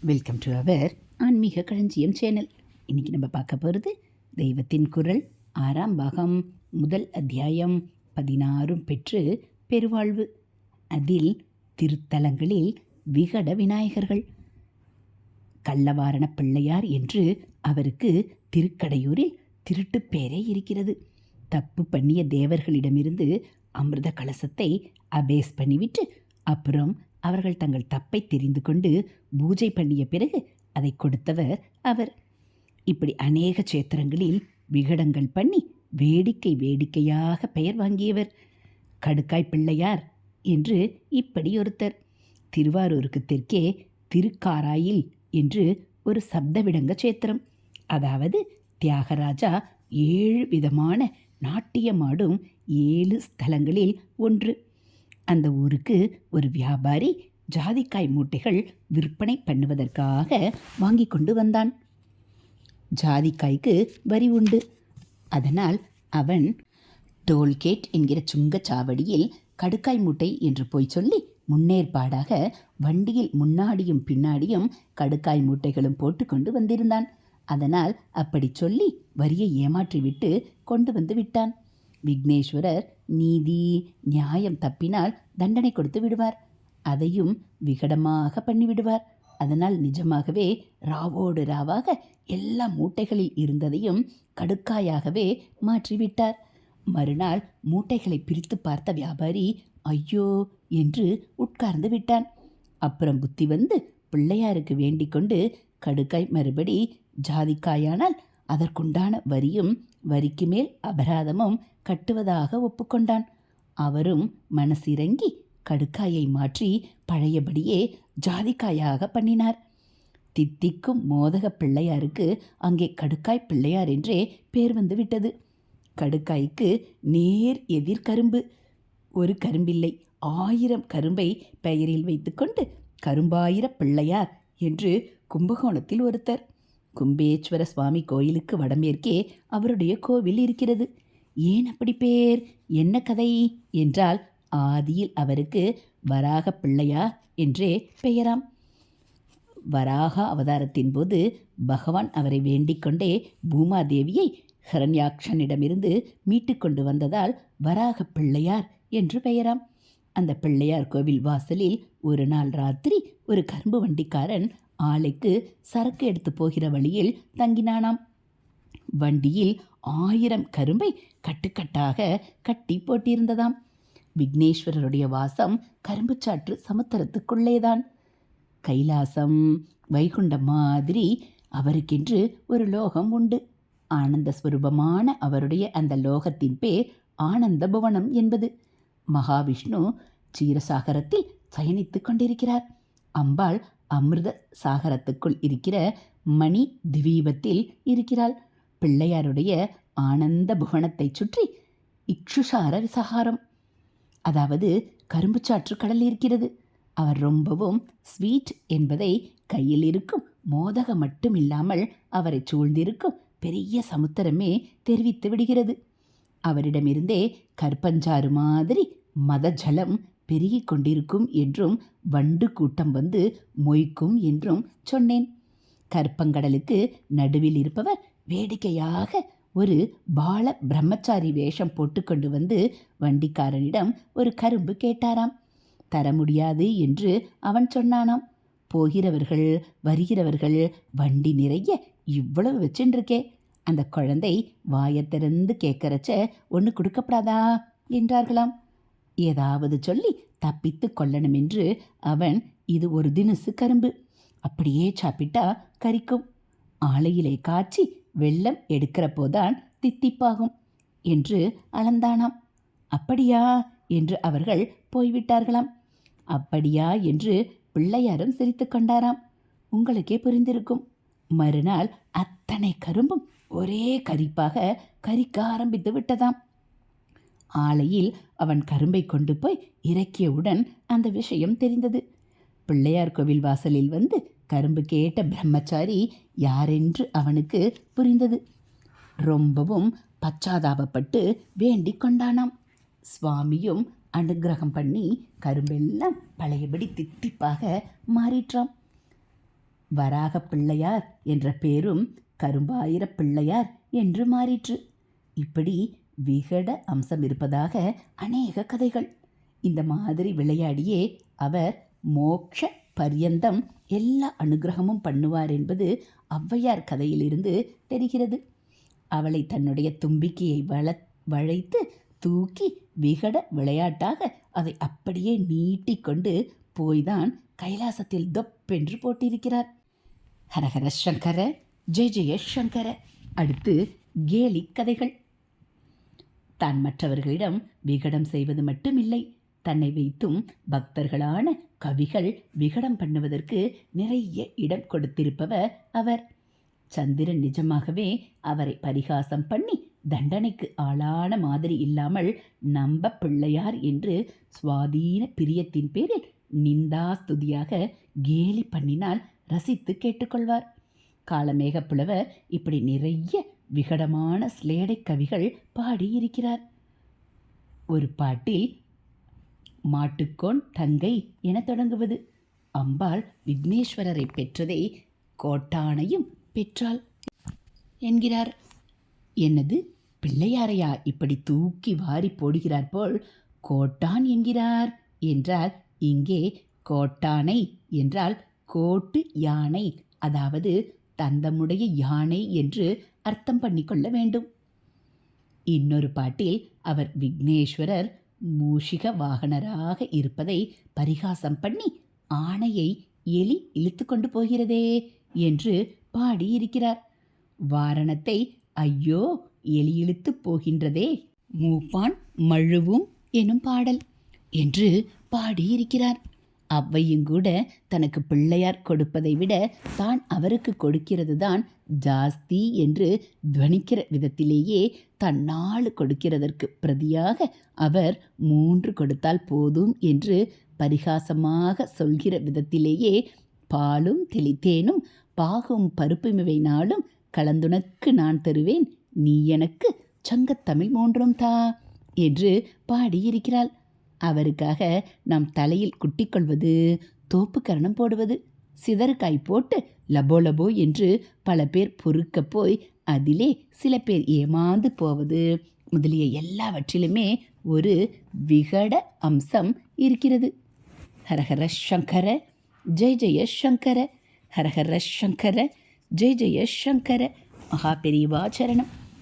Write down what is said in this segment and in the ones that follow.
Welcome to our ஆன்மீக களஞ்சியம் channel இன்னைக்கு நம்ம பார்க்க போகிறது தெய்வத்தின் குரல் ஆறாம் பாகம் முதல் அத்தியாயம் பதினாறும் பெற்று பெருவாழ்வு. அதில் திருத்தலங்களில் விகட விநாயகர்கள். கள்ளவாரண பிள்ளையார் என்று அவருக்கு திருக்கடையூரில் திருட்டு பேரே இருக்கிறது. தப்பு பண்ணிய தேவர்களிடமிருந்து அமிர்த கலசத்தை அபேஸ் பண்ணிவிட்டு அப்புறம் அவர்கள் தங்கள் தப்பை தெரிந்து கொண்டு பூஜை பண்ணிய பிறகு அதை கொடுத்தவர் அவர். இப்படி அநேக சேத்திரங்களில் விகடங்கள் பண்ணி வேடிக்கை வேடிக்கையாக பெயர் வாங்கியவர். கடுக்காய் பிள்ளையார் என்று இப்படி ஒருத்தர். திருவாரூருக்கு தெற்கே திருக்காராயில் என்று ஒரு சப்தவிடங்க சேத்திரம். அதாவது தியாகராஜா ஏழு விதமான நாட்டியமாடும் ஏழு ஸ்தலங்களில் ஒன்று. அந்த ஊருக்கு ஒரு வியாபாரி ஜாதிக்காய் மூட்டைகள் விற்பனை பண்ணுவதற்காக வாங்கி கொண்டு வந்தான். ஜாதிக்காய்க்கு வரி உண்டு. அதனால் அவன் டோல்கேட் என்கிற சுங்கச்சாவடியில் கடுக்காய் மூட்டை என்று போய் சொல்லி முன்னேற்பாடாக வண்டியில் முன்னாடியும் பின்னாடியும் கடுக்காய் மூட்டைகளும் போட்டு கொண்டு வந்திருந்தான். அதனால் அப்படி சொல்லி வரியை ஏமாற்றிவிட்டு கொண்டு வந்து விட்டான். விக்னேஸ்வரர் நீதி நியாயம் தப்பினால் தண்டனை கொடுத்து விடுவார். அதையும் விகடமாக பண்ணிவிடுவார். அதனால் நிஜமாகவே ராவோடு ராவாக எல்லா மூட்டைகளில் இருந்ததையும் கடுக்காயாகவே மாற்றிவிட்டார். மறுநாள் மூட்டைகளை பிரித்து பார்த்த வியாபாரி ஐயோ என்று உட்கார்ந்து விட்டான். அப்புறம் புத்தி வந்து பிள்ளையாருக்கு வேண்டிக் கொண்டு கடுக்காய் மறுபடி ஜாதிக்காயானால் அதற்குண்டான வரியும் வரிக்கு மேல் அபராதமும் கட்டுவதாக ஒப்புக்கொண்டான். அவரும் மனசிறங்கி கடுக்காயை மாற்றி பழையபடியே ஜாதிக்காயாக பண்ணினார். தித்திக்கும் மோதக பிள்ளையாருக்கு அங்கே கடுக்காய் பிள்ளையார் என்றே பேர் வந்து விட்டது. கடுக்காய்க்கு நேர் எதிர் கரும்பு. ஒரு கரும்பில்லை ஆயிரம் கரும்பை பெயரில் வைத்துக்கொண்டு கரும்பாயிர பிள்ளையார் என்று கும்பகோணத்தில் ஒருத்தர். கும்பேஸ்வர சுவாமி கோயிலுக்கு வடமேற்கே அவருடைய கோவில் இருக்கிறது. ஏன் அப்படி பேர்? என்ன கதை? என்றால் ஆதியில் அவருக்கு வராக பிள்ளையார் என்றே பெயராம். வராக அவதாரத்தின் போது பகவான் அவரை வேண்டிக்கொண்டே பூமாதேவியை ஹரண்யாக்ஷனிடமிருந்து மீட்டு கொண்டு வந்ததால் வராக பிள்ளையார் என்று பெயராம். அந்த பிள்ளையார் கோவில் வாசலில் ஒரு நாள் ராத்திரி ஒரு கரும்பு வண்டிக்காரன் ஆலைக்கு சரக்கு எடுத்து போகிற வழியில் தங்கினானாம். வண்டியில் ஆயிரம் கரும்பை கட்டுக்கட்டாக கட்டி போட்டிருந்ததாம். விக்னேஸ்வரருடைய வாசம் கரும்புச்சாற்று சமுத்திரத்துக்குள்ளேதான். கைலாசம் வைகுண்டம் மாதிரி அவருக்கென்று ஒரு லோகம் உண்டு. ஆனந்த ஸ்வரூபமான அவருடைய அந்த லோகத்தின் பேர் ஆனந்த புவனம் என்பது. மகாவிஷ்ணு சீரசாகரத்தில் சயனித்து கொண்டிருக்கிறார். அம்பாள் அமிர்த சாகரத்துக்குள் இருக்கிற மணி திவீபத்தில் இருக்கிறாள். பிள்ளையாருடைய ஆனந்த புவனத்தைச் சுற்றி இக்ஷுஷார விசகாரம். அதாவது கரும்புச்சாற்று கடல் இருக்கிறது. அவர் ரொம்பவும் ஸ்வீட் என்பதை கையில் இருக்கும் மோதகம் மட்டுமில்லாமல் அவரை சூழ்ந்திருக்கும் பெரிய சமுத்திரமே தெரிவித்து விடுகிறது. அவரிடமிருந்தே கற்பஞ்சாறு மாதிரி மத ஜலம் பெருகிக் கொண்டிருக்கும் என்றும் வண்டு கூட்டம் வந்து மொய்க்கும் என்றும் சொன்னேன். கற்பங்கடலுக்கு நடுவில் இருப்பவர் வேடிக்கையாக ஒரு பால பிரம்மச்சாரி வேஷம் போட்டுக்கொண்டு வந்து வண்டிக்காரனிடம் ஒரு கரும்பு கேட்டாராம். தர முடியாது என்று அவன் சொன்னானாம். போகிறவர்கள் வருகிறவர்கள் வண்டி நிறைய இவ்வளவு வச்சுருக்கே அந்த குழந்தை வாயை திறந்து கேட்கறச்ச ஒன்று கொடுக்கப்படாதா? என்றார்களாம். ஏதாவது சொல்லி தப்பித்து கொள்ளணும் என்று அவன் இது ஒரு தினசு கரும்பு. அப்படியே சாப்பிட்டா கரிக்கும். ஆலையிலே காய்ச்சி வெள்ளம் எடுக்கிற போதான் தித்திப்பாகும் என்று அளந்தானாம். அப்படியா? என்று அவர்கள் போய்விட்டார்களாம். அப்படியா? என்று பிள்ளையாரும் சிரித்து கொண்டாராம். உங்களுக்கே புரிந்திருக்கும். மறுநாள் அத்தனை கரும்பும் ஒரே கரிப்பாக கரிக்க ஆரம்பித்து விட்டதாம். ஆலையில் அவன் கரும்பை கொண்டு போய் இறக்கியவுடன் அந்த விஷயம் தெரிந்தது. பிள்ளையார் கோவில் வாசலில் வந்து கரும்பு கேட்ட பிரம்மச்சாரி யாரென்று அவனுக்கு புரிந்தது. ரொம்பவும் பச்சாதாபப்பட்டு வேண்டி கொண்டானாம். சுவாமியும் அனுக்கிரகம் பண்ணி கரும்பெல்லாம் பழையபடி தித்திப்பாக மாறிற்றாம். வராக பிள்ளையார் என்ற பேரும் கரும்பாயிர பிள்ளையார் என்று மாறிற்று. இப்படி விகட அம்சம் இருப்பதாக அநேக கதைகள். இந்த மாதிரி விளையாடியே அவர் மோட்ச பரியந்தம் எல்லா அனுகிரகமும் பண்ணுவார் என்பது ஔவையார் கதையிலிருந்து தெரிகிறது. அவளை தன்னுடைய தும்பிக்கையை வள வளைத்து தூக்கி விகட விளையாட்டாக அதை அப்படியே நீட்டிக்கொண்டு போய்தான் கைலாசத்தில் தொப்பென்று போட்டிருக்கிறார். ஹரஹர சங்கர ஜெய ஜெய சங்கர. அடுத்து கேலி கதைகள். தான் மற்றவர்களிடம் விகடம் செய்வது மட்டுமில்லை. தன்னை வைத்தும் பக்தர்களான கவிகள் விகடம் பண்ணுவதற்கு நிறைய இடம் கொடுத்திருப்பவர் அவர். சந்திரன் நிஜமாகவே அவரை பரிகாசம் பண்ணி தண்டனைக்கு ஆளான மாதிரி இல்லாமல் நம்ப பிள்ளையார் என்று சுவாதீன பிரியத்தின் பேரில் நிந்தாஸ்துதியாக கேலி பண்ணினால் ரசித்து கேட்டுக்கொள்வார். காலமேக புலவர் இப்படி நிறைய விகடமான ஸ்லேடை கவிகள் பாடியிருக்கிறார். ஒரு பாட்டில் மாட்டுக்கோன் தங்கை என தொடங்குவது. அம்பாள் விக்னேஸ்வரரை பெற்றதை கோட்டானையும் பெற்றாள் என்கிறார். என்னது? பிள்ளையாரையா இப்படி தூக்கி வாரி போடுகிறார் போல் கோட்டான் என்கிறார் என்றால் இங்கே கோட்டானை என்றால் கோட்டு யானை அதாவது தந்தமுடைய யானை என்று அர்த்தம் பண்ணிக்கொள்ள வேண்டும். இன்னொரு பாட்டில் அவர் விக்னேஸ்வரர் மூஷிக வாகனராக இருப்பதை பரிகாசம் பண்ணி ஆணையை எலி இழுத்து கொண்டு போகிறதே என்று பாடியிருக்கிறார். வாரணத்தை ஐயோ எலி இழுத்து போகின்றதே மூப்பான் மழுவும் எனும் பாடல் என்று பாடியிருக்கிறார். அவ்வையும் கூட தனக்கு பிள்ளையார் கொடுப்பதை விட தான் அவருக்கு கொடுக்கிறது தான் ஜாஸ்தி என்று துவனிக்கிற விதத்திலேயே தான் நாலு கொடுக்கிறதற்கு பிரதியாக அவர் மூன்று கொடுத்தால் போதும் என்று பரிகாசமாக சொல்கிற விதத்திலேயே பாலும் தெளித்தேனும் பாகும் பருப்புமிவைனாலும் கலந்துனக்கு நான் தருவேன். நீ எனக்கு சங்கத்தமிழ் மூன்றும் தா என்று பாடியிருக்கிறாள். அவருக்காக நாம் தலையில் குட்டிக்கொள்வது தோப்புக்கரணம் போடுவது சிதறுக்காய் போட்டு லபோ லபோ என்று பல பேர் பொறுக்க போய் அதிலே சில பேர் ஏமாந்து போவது முதலிய எல்லாவற்றிலுமே ஒரு விகட அம்சம் இருக்கிறது. ஹரஹர சங்கர ஜெய் ஜெய சங்கர ஹரஹர சங்கர ஜெய் ஜெய சங்கர மகா பெரியவாச்சரணம்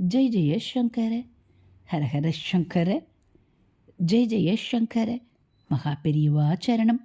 ஜெய் ஜெய சங்கர ஹரஹர சங்கர ஜெய் ஜெய சங்கர மகா பெரியவா சரணம்.